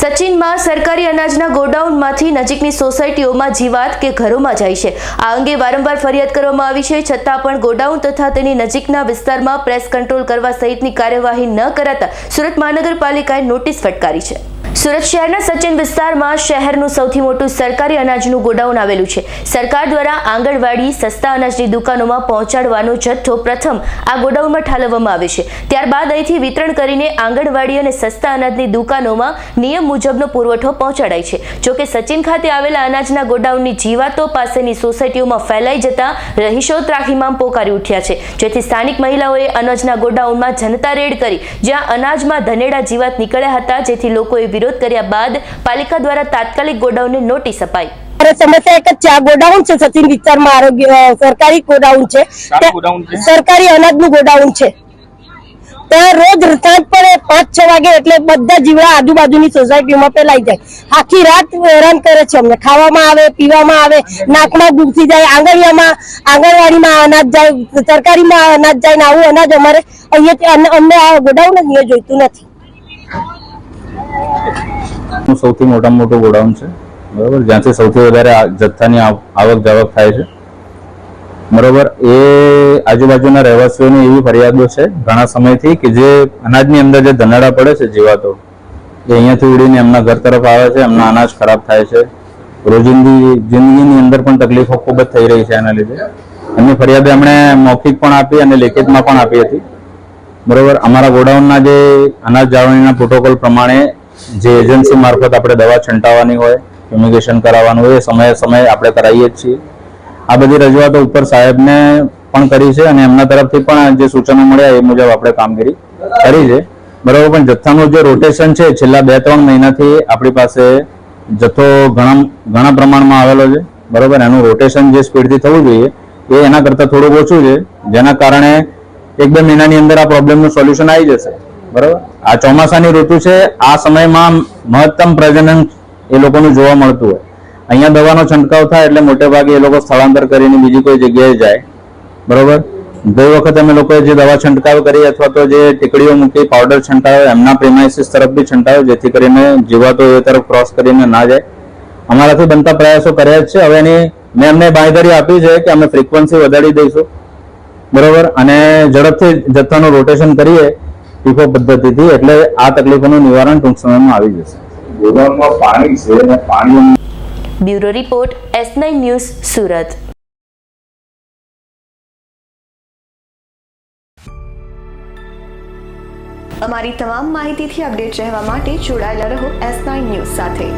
સચિનમાં સરકારી અનાજના ગોડાઉનમાંથી નજીકની સોસાયટીઓમાં જીવાત કે ઘરોમાં જાય છે. આ અંગે વારંવાર ફરિયાદ કરવામાં આવી છે. છતાં પણ ગોડાઉન તથા તેની નજીકના વિસ્તારમાં પ્રેસ કંટ્રોલ કરવા સહિતની કાર્યવાહી ન કરાતા સુરત મહાનગરપાલિકાએ નોટિસ ફટકારી છે. સુરત શહેરના સચિન વિસ્તારમાં શહેરનું સૌથી મોટું સરકારી અનાજનું ગોડાઉન આવેલું છે. સરકાર દ્વારા આંગણવાડી, સસ્તા અનાજની દુકાનોમાં પહોંચાડવાનો જથ્થો પ્રથમ આ ગોડાઉનમાં ઠાલવવામાં આવે છે. ત્યારબાદ અહીંથી વિતરણ કરીને આંગણવાડી અને સસ્તા અનાજની દુકાનોમાં નિયમ મુજબનો પુરવઠો પહોંચાડાય છે. જોકે સચિન ખાતે આવેલા અનાજના ગોડાઉનની જીવાતો પાસેની સોસાયટીઓમાં ફેલાઈ જતા રહીશો ત્રાહીમામ પોકારી ઉઠ્યા છે. જેથી સ્થાનિક મહિલાઓએ અનાજના ગોડાઉનમાં જનતા રેડ કરી, જ્યાં અનાજમાં ધનેડા જીવાત નીકળ્યા હતા, જેથી લોકોએ વિરોધ કર્યા બાદ પાલિકા દ્વારા તાત્કાલિક ગોડાઉનને નોટિસ અપાઈ. સમસ્યા એક જ છે આ ગોડાઉન છે સચિન વિસ્તારમાં આરોગ્ય સરકારી ગોડાઉન છે? સરકારી અનાજનું ગોડાઉન છે. ત્યાં રોજ સાંજ પડે પાંચ છ વાગે એટલે બધા જીવડા આજુબાજુની સોસાયટીમાં ફેલાઈ જાય. આખી રાત હેરાન કરે છે અમને. ખાવામાં આવે પીવામાં આવે નાકમાં ઘૂસી જાય આંગણિયામાં આંગણવાડીમાં અનાજ જાય સરકારીમાં અનાજ જાય ને આવું અનાજ અમારે અહીંયા અમને આ ગોડાઉન જ અહીંયા જોઈતું નથી. નું સૌથી મોટામાં મોટું ગોડાઉન છે. બરાબર? જ્યાંથી સૌથી વધારે જથ્થાની આવક જાવક થાય છે. બરોબર? એ આજુબાજુના રહેવાસીઓની એવી ફરિયાદો છે ઘણા સમયથી કે જે અનાજની અંદર જે ધનાડા પડે છે જીવાતો, એ અહીંયાથી ઉડીને એમના ઘર તરફ આવે છે, એમના અનાજ ખરાબ થાય છે. રોજિંદી જિંદગીની અંદર પણ તકલીફો ખૂબ જ થઈ રહી છે એના લીધે. એમની ફરિયાદ એમણે મૌખિક પણ આપી અને લેખિતમાં પણ આપી હતી. બરોબર? અમારા ગોડાઉનના જે અનાજ જાળવણીના પ્રોટોકોલ પ્રમાણે જે એજન્સી મારફત આપણે દવા છંટાવવાની હોય ફ્યુમિગેશન કરાવવાનું હોય, એ સમયે સમયે આપણે કરાવીએ જ છીએ. આ બધી રજૂઆતો ઉપર સાહેબને પણ કરી છે અને એમના તરફથી પણ જે સૂચનો મળ્યા એ મુજબ આપણે કામગીરી કરી છે. બરાબર, પણ જથ્થાનું જે રોટેશન છે, છેલ્લા બે ત્રણ મહિનાથી આપણી પાસે જથ્થો ઘણા ઘણા પ્રમાણમાં આવેલો છે. બરાબર, એનું રોટેશન જે સ્પીડથી થવું જોઈએ એ એના કરતાં થોડુંક ઓછું છે, જેના કારણે એક બે મહિનાની અંદર આ પ્રોબ્લેમનું સોલ્યુશન આવી જશે. બરોબર? આ ચોમાસાની ઋતુ છે. આ સમયમાં મહત્તમ પ્રજનન એ લોકોનું જોવા મળતું હોય. અહીંયા દવાનો છંટકાવ થાય એટલે મોટે ભાગે એ લોકો સ્થળાંતર કરીને બીજી કોઈ જગ્યાએ જાય. બરોબર? ગઈ વખત અમે લોકોએ જે દવા છંટકાવ કરી અથવા તો જે ટીકડીઓ મૂકી પાવડર છંટાવ્યો એમના પ્રેમાઇસીસ તરફ બી છંટાવ્યો જેથી કરીને જીવાતો એ તરફ ક્રોસ કરીને ના જાય. અમારાથી બનતા પ્રયાસો કર્યા જ છે. હવે એની મેં અમને બાંયધરી આપી છે કે અમે ફ્રીક્વન્સી વધારી દઈશું. બરોબર? અને ઝડપથી જથ્થાનું રોટેશન કરીએ. ટીફો પદ્ધતિથી એટલે આ તકલીફોનું નિવારણ ટૂંક સમયમાં આવી જશે. ગોદામમાં પાણી છે અને પાણી bureau report S nine news Surat. અમારી તમામ માહિતીથી અપડેટ રહેવા માટે જોડાયેલા રહો એસ નાઇન ન્યૂઝ સાથે.